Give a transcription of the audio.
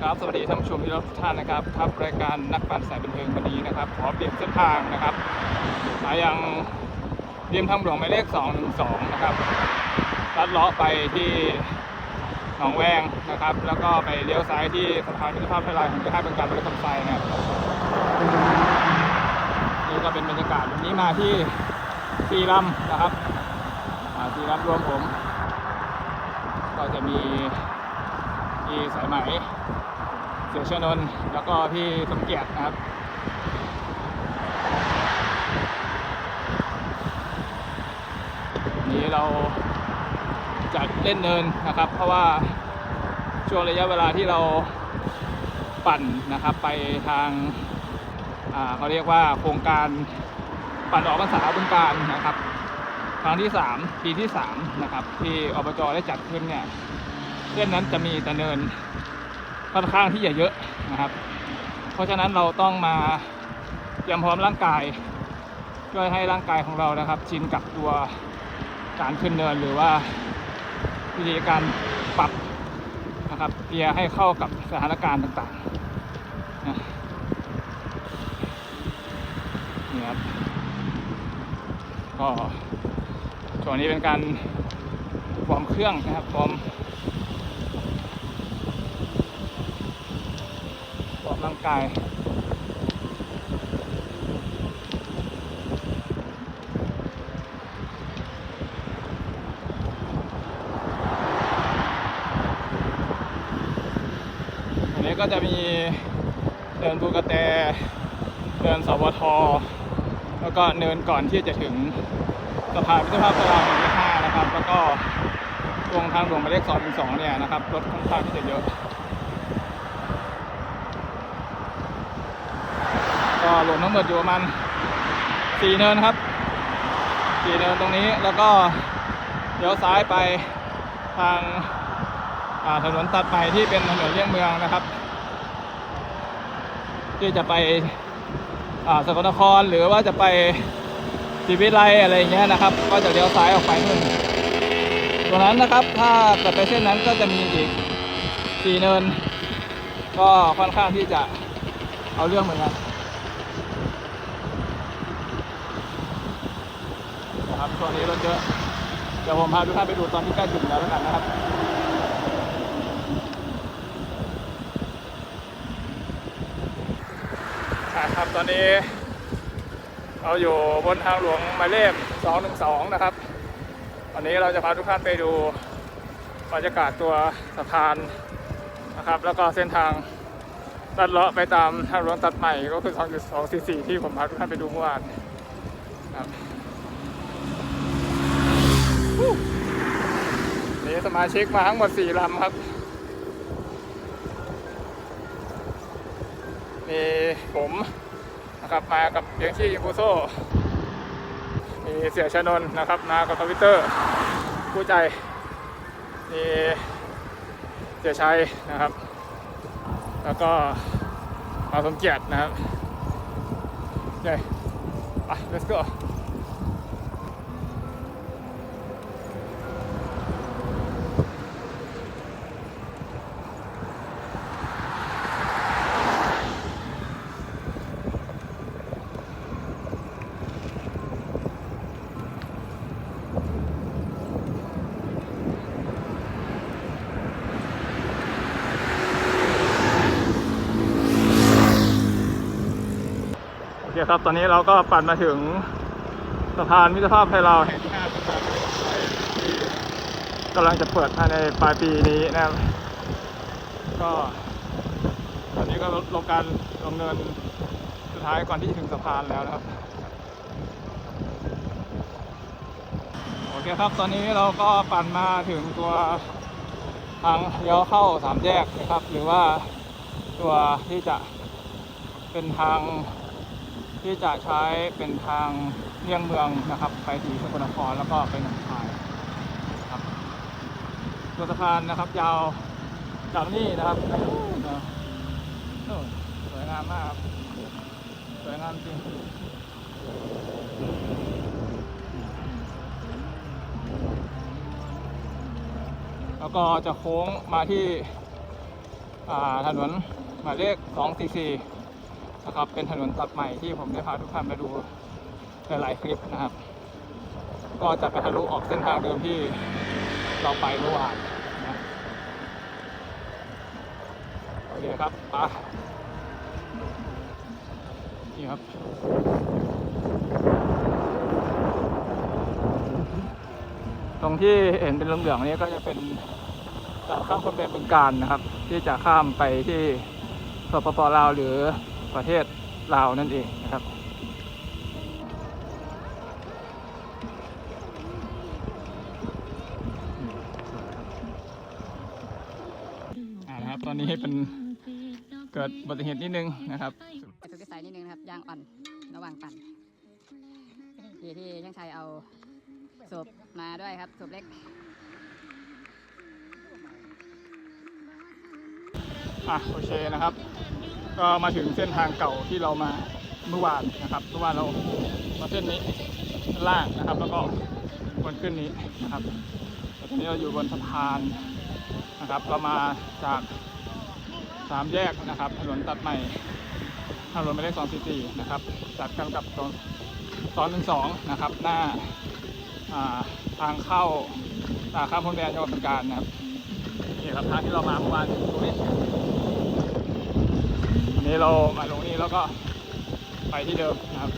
ครับ สวัสดีท่านผู้ชมที่รักทุกท่านนะครับครับรายการนักปั่นสายบันเทิงวันนี้นะครับ ขอเปลี่ยนเส้นทางนะครับสายังเรียมทางหลวงหมายเลข212นะครับลัดเลาะไปที่หนองแวงนะครับ แล้วก็ไปเลี้ยวซ้ายที่สะพานมิตรภาพไทยลายของค่ายเป็นการบริการไฟนะครับนี่ก็เป็นบรรยากาศวันนี้มาที่สีลำนะครับอ่าสีลำรวมผม ก็จะมี พี่สายไหมเสียชนนแล้วก็พี่สมเกียรตินะครับนี้เราจะเล่นเนินนะครับ เพราะว่าช่วงระยะเวลาที่เราปั่นนะครับ ไปทางาเขาเรียกว่าโครงการปั่นออกพรรษาบึงการนะครับ ครั้งที่ 3 ปีที่ 3 นะครับ ที่อบจได้จัดขึ้นเนี่ย ส้นนั้นจะมีแต่เนินค่อนข้างที่จะเยอะนะครับ เพราะฉะนั้นเราต้องมาเตรียมพร้อมร่างกายเพื่อให้ร่างกายของเรานะครับ ชินกับตัวการขึ้นเนินหรือว่าวิธีการปรับนะครับเกียให้เข้ากับสถานการณ์ต่างๆนะนี่ครับก็ช่วงนี้เป็นการวอร์มเครื่องนะครับวอร์ม ออ กกำลังกายอันนี้ก็จะมีเดินภูกระแต เดินสวท แล้วก็เนินก่อนที่จะถึงสะพานมิตรภาพพระรามหนึ่งที่ห้านะครับ แล้วก็ตรงทางหลวงหมายเลขสองถึงสองเนี่ยนะครับรถค่อนข้างที่จะเยอะ ก็รวมทั้งหมดอยู่ประมาณสี่เนินครับสี่เนินตรงนี้แล้วก็เลี้ยวซ้ายไปทางถนนตัดใหม่ที่เป็นถนนเลี่ยงเมืองนะครับ ที่จะไปสกลนครหรือว่าจะไปศรีวิไลอะไรอย่างเงี้ยนะครับ ก็จะเลี้ยวซ้ายออกไปนู่นตรงนั้นนะครับถ้าเกิดไปเส้นนั้นก็จะมีอีกสี่เนิน ก็ค่อนข้างที่จะเอาเรื่องเหมือนกัน นะครับช่วงนี้รถเยอะเดี๋ยวผมพาทุกท่านไปดูตอนที่ใกล้ถึงแล้วแล้วกันนะครับอ่ครับตอนนี้เราอยู่บนทางหลวงหมายเลข212 นะครับ วันนี้เราจะพาทุกท่านไปดูบรรยากาศตัวสะพานนะครับ แล้วก็เส้นทางลัดเลาะไปตามทางหลวงตัดใหม่ก็คือ 2.244 ที่ผมพาทุกท่านไปดูเมื่อวานครับ นี่สมาชิกมาทั้งหมด4ลำครับ มีผมนะครับมากับเบียงชี่ยิงกูโซมีเสียชนนนะครับมากับคอมพิวเตอร์ผู้ใจมีเสียชัยนะครับ แล้วก็มาสมเกียรตินะครับโอเคไป let's go ครับ ตอนนี้เราก็ปั่นมาถึงสะพานมิตรภาพไทยลาวแห่งที่ห้าครับกำลังจะเปิดภายในปลายปีนี้นะครับ ก็ ตอนนี้ก็ลงการลงเนินสุดท้ายก่อนที่จะถึงสะพานแล้วนะครับโอเคครับตอนนี้เราก็ปั่นมาถึงตัวทางเลี้ยวเข้าสามแยกนะครับ หรือว่าตัวที่จะเป็นทาง ที่จะใช้เป็นทางเลี่ยงเมืองนะครับ ไปที่สกลนครแล้วก็ไปหนองคายครับตัวสะพานนะครับ ยาวจากนี่นะครับนู่นสวยงามมากครับสวยงามจริงแล้วก็จะโค้งมาที่ถนนหมายเลข 244 นะครับ เป็นถนนตัดใหม่ที่ผมได้พาทุกท่านไปดูหลายๆคลิปนะครับ ก็จะไปทะลุออกเส้นทางเดิมที่เราไปเมื่อวานนะโอเคครับไปนี่ครับตรงที่เห็นเป็นเหลืองๆนี้ก็จะเป็นจากข้ามคนเป็นบึงการนะครับ ที่จะข้ามไปที่สปปลาวหรือ ประเทศลาวนั่นเองนะครับอ่านะครับ ตอนนี้เป็นเกิดอุบัติเหตุนิดนึงนะครับกระสุนกระสายนิดนึงนะครับยางอ่อนระหว่างปั่นที่ที่ช่างชัยเอาสูบมาด้วยครับสูบเล็กอะโอเคนะครับ ก็มาถึงเส้นทางเก่าที่เรามาเมื่อวานนะครับเมื่อวานเรามาเส้นนี้ล่างนะครับ แล้วก็วนขึ้นนี้นะครับตอนนี้เราอยู่บนสะพานนะครับ เรามาจากสามแยกนะครับ ถนนตัดใหม่ถนนหมายเลขสองสี่สี่นะครับตัดกันกับตรงสองหนึ่งสองนะครับ หน้าทางเข้าตาข้ามพรมแดนจังหวัดบึงกาฬนะครับนี่ครับทางที่เรามาเมื่อวานตรงนี้ นี้เรามาลงนี้แล้วก็ไปที่เดิมนะครับ